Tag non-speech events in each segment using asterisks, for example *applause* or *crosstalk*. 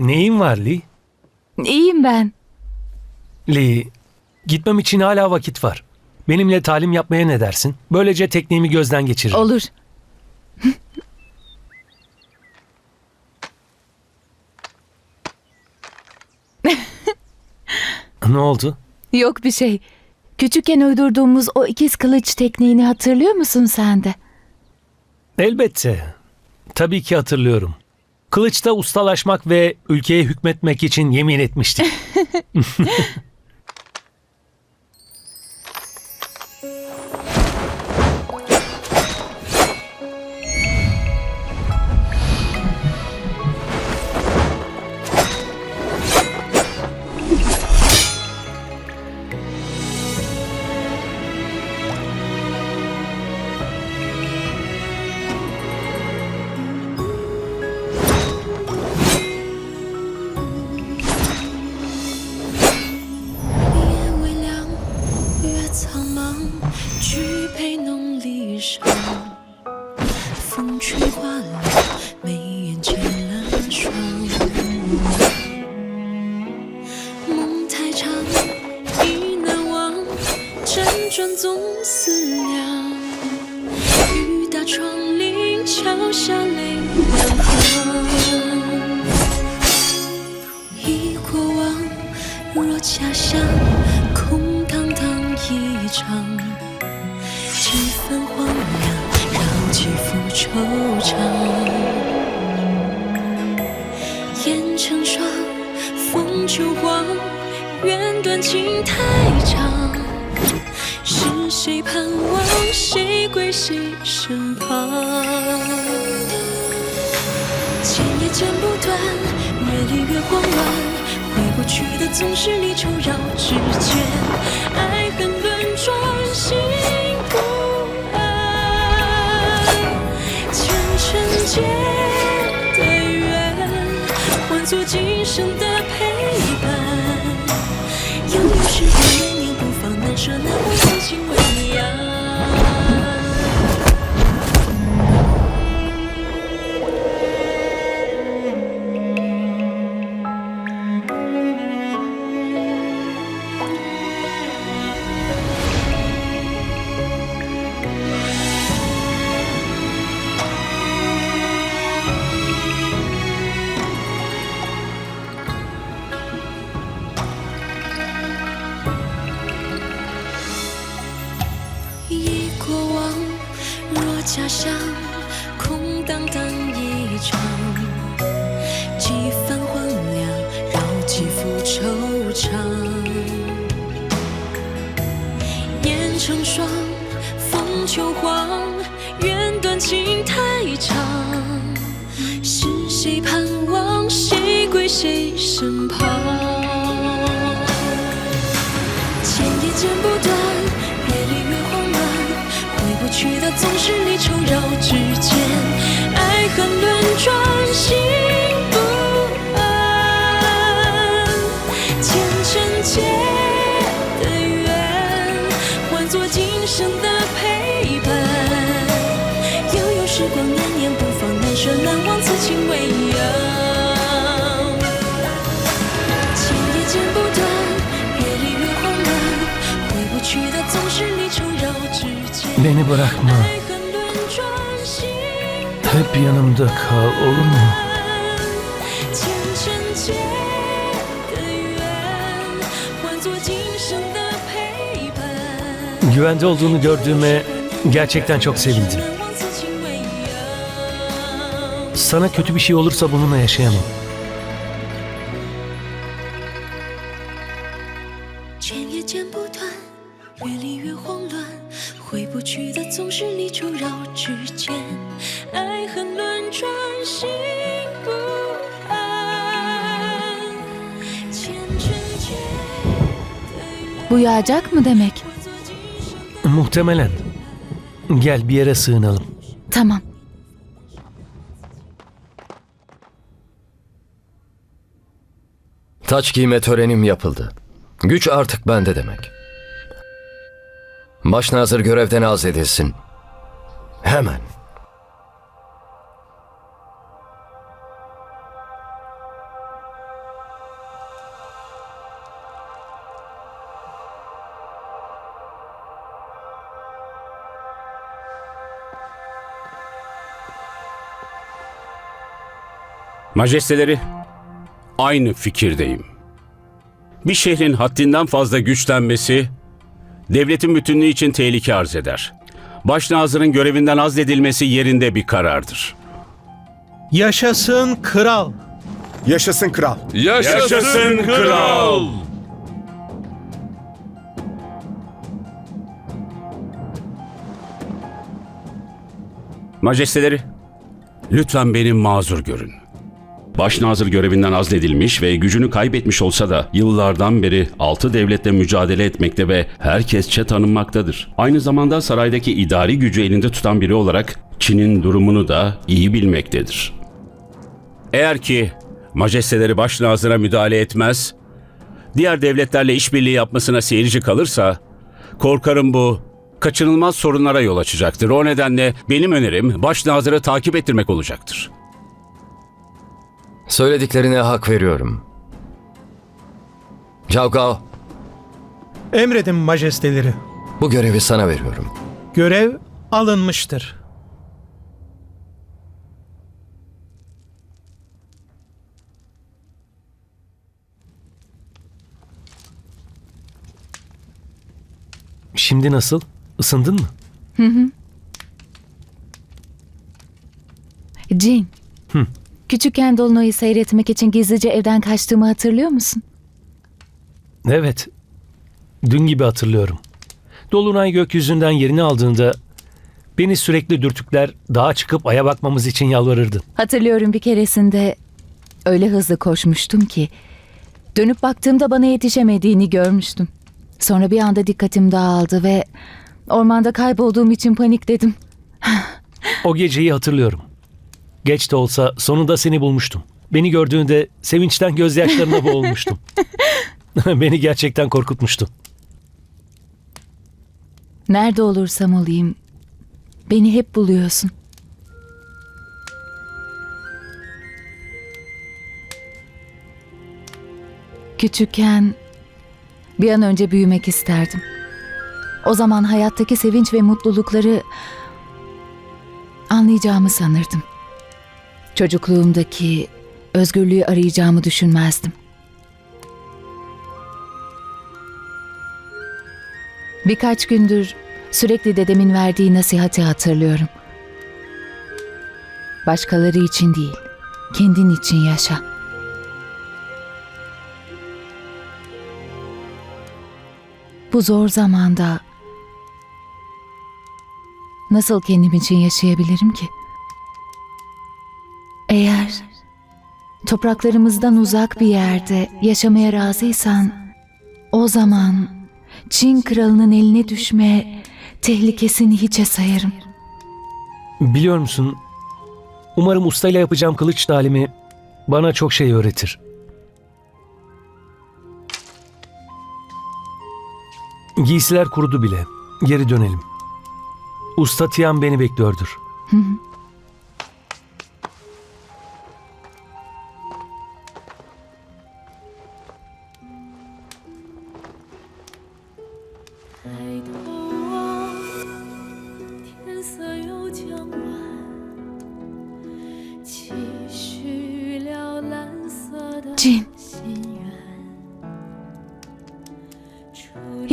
Neyin var Lee? İyiyim ben. Lee, gitmem için hala vakit var. Benimle talim yapmaya ne dersin? Böylece tekniğimi gözden geçiririm. Olur. Ne oldu? Yok bir şey. Küçükken uydurduğumuz o ikiz kılıç tekniğini hatırlıyor musun sen de? Elbette. Tabii ki hatırlıyorum. Kılıçta ustalaşmak ve ülkeye hükmetmek için yemin etmiştik. *laughs* *laughs* 风吹花落，眉眼牵了霜。梦太长，意难忘，辗转总思量。雨打窗棂，敲下泪两行。忆过往，若假象，空荡荡一场。惆怅。烟成霜，风秋黄，缘断情太长。是谁盼望，谁归谁身旁？剪也剪不断，越理越慌乱，回不去的总是离愁绕指尖，做今生的陪伴，有你时光年年不放，难舍难。若假象，空荡荡一场。几番荒凉，绕几幅惆怅。烟成霜，风秋黄，缘断情太长。是谁盼望，谁归谁身旁？剪也剪不断，别离越慌乱，回不去的总是离愁绕指尖，爱恨轮转，心不安。前尘结的缘，换作今生的陪伴。悠悠时光，念念不放，难舍难忘，此情未央。剪也剪不断，越理越慌乱，回不去的总是指尖。hep yanımda kal olur mu? Güvende olduğunu gördüğüme gerçekten çok sevindim. Sana kötü bir şey olursa bununla yaşayamam. 剪也剪不断，越理越慌乱，回不去的总是离愁绕指尖，爱恨轮转，心不安。前尘劫的缘， Bu yağacak mı demek? 换作今生的 Muhtemelen. Gel bir yere sığınalım. Tamam. Taç giyme törenim yapıldı. Güç artık bende demek. Başnazır görevden az edilsin. Hemen. Majesteleri, aynı fikirdeyim. Bir şehrin haddinden fazla güçlenmesi devletin bütünlüğü için tehlike arz eder. Başnazırın görevinden azledilmesi yerinde bir karardır. Yaşasın kral. Yaşasın kral. Yaşasın kral! Majesteleri, lütfen beni mazur görün. Başnazır görevinden azledilmiş ve gücünü kaybetmiş olsa da yıllardan beri altı devletle mücadele etmekte ve herkesçe tanınmaktadır. Aynı zamanda saraydaki idari gücü elinde tutan biri olarak Çin'in durumunu da iyi bilmektedir. Eğer ki majesteleri başnazıra müdahale etmez, diğer devletlerle işbirliği yapmasına seyirci kalırsa, korkarım bu kaçınılmaz sorunlara yol açacaktır. O nedenle benim önerim başnazırı takip ettirmek olacaktır. Söylediklerine hak veriyorum. Cao Emredin majesteleri. bu görevi sana veriyorum. Görev alınmıştır. Şimdi nasıl? Isındın mı? Jin. Küçükken Dolunay'ı seyretmek için gizlice evden kaçtığımı hatırlıyor musun? Evet. Dün gibi hatırlıyorum. Dolunay gökyüzünden yerini aldığında beni sürekli dürtükler dağa çıkıp aya bakmamız için yalvarırdın. Hatırlıyorum bir keresinde öyle hızlı koşmuştum ki dönüp baktığımda bana yetişemediğini görmüştüm. Sonra bir anda dikkatim dağıldı ve ormanda kaybolduğum için panikledim. O geceyi hatırlıyorum. Geç de olsa sonunda seni bulmuştum. Beni gördüğünde sevinçten gözyaşlarına *laughs* boğulmuştum. *laughs* Beni gerçekten korkutmuştu. Nerede olursam olayım beni hep buluyorsun. Küçükken bir an önce büyümek isterdim. O zaman hayattaki sevinç ve mutlulukları anlayacağımı sanırdım. Çocukluğumdaki özgürlüğü arayacağımı düşünmezdim. Birkaç gündür sürekli dedemin verdiği nasihati hatırlıyorum. Başkaları için değil, kendin için yaşa. Bu zor zamanda nasıl kendim için yaşayabilirim ki? Topraklarımızdan uzak bir yerde yaşamaya razıysan o zaman Çin kralının eline düşme tehlikesini hiçe sayarım. Biliyor musun? Umarım ustayla yapacağım kılıç talimi bana çok şey öğretir. Giysiler kurudu bile. Geri dönelim. Usta Tian beni bekliyordur. 抬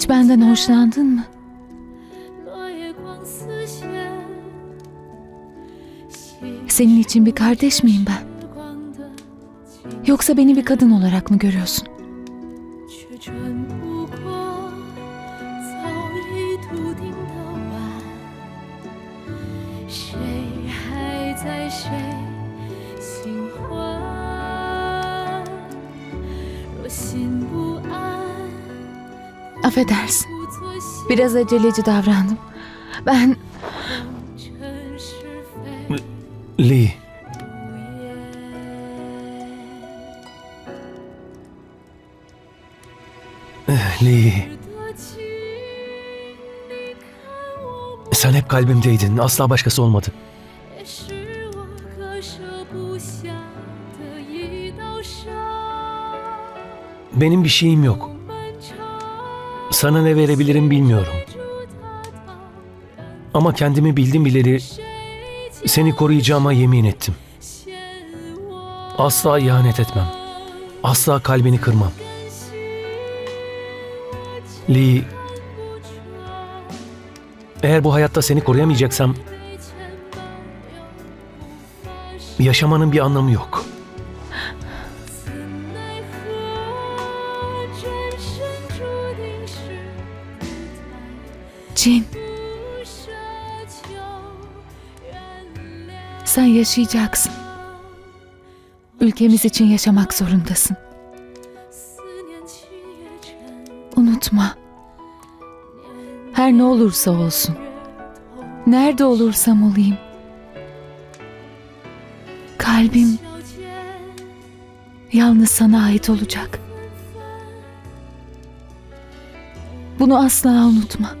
Hiç benden hoşlandın mı? Senin için bir kardeş miyim ben? Yoksa beni bir kadın olarak mı görüyorsun? Affedersin. Biraz aceleci davrandım. Ben... Lee. Eh, Lee. Sen hep kalbimdeydin. Asla başkası olmadı. Benim bir şeyim yok. Sana ne verebilirim bilmiyorum. Ama kendimi bildim bileli seni koruyacağıma yemin ettim. Asla ihanet etmem. Asla kalbini kırmam. Lee, eğer bu hayatta seni koruyamayacaksam yaşamanın bir anlamı yok. yaşayacaksın. Ülkemiz için yaşamak zorundasın. Unutma. Her ne olursa olsun. Nerede olursam olayım. Kalbim yalnız sana ait olacak. Bunu asla unutma.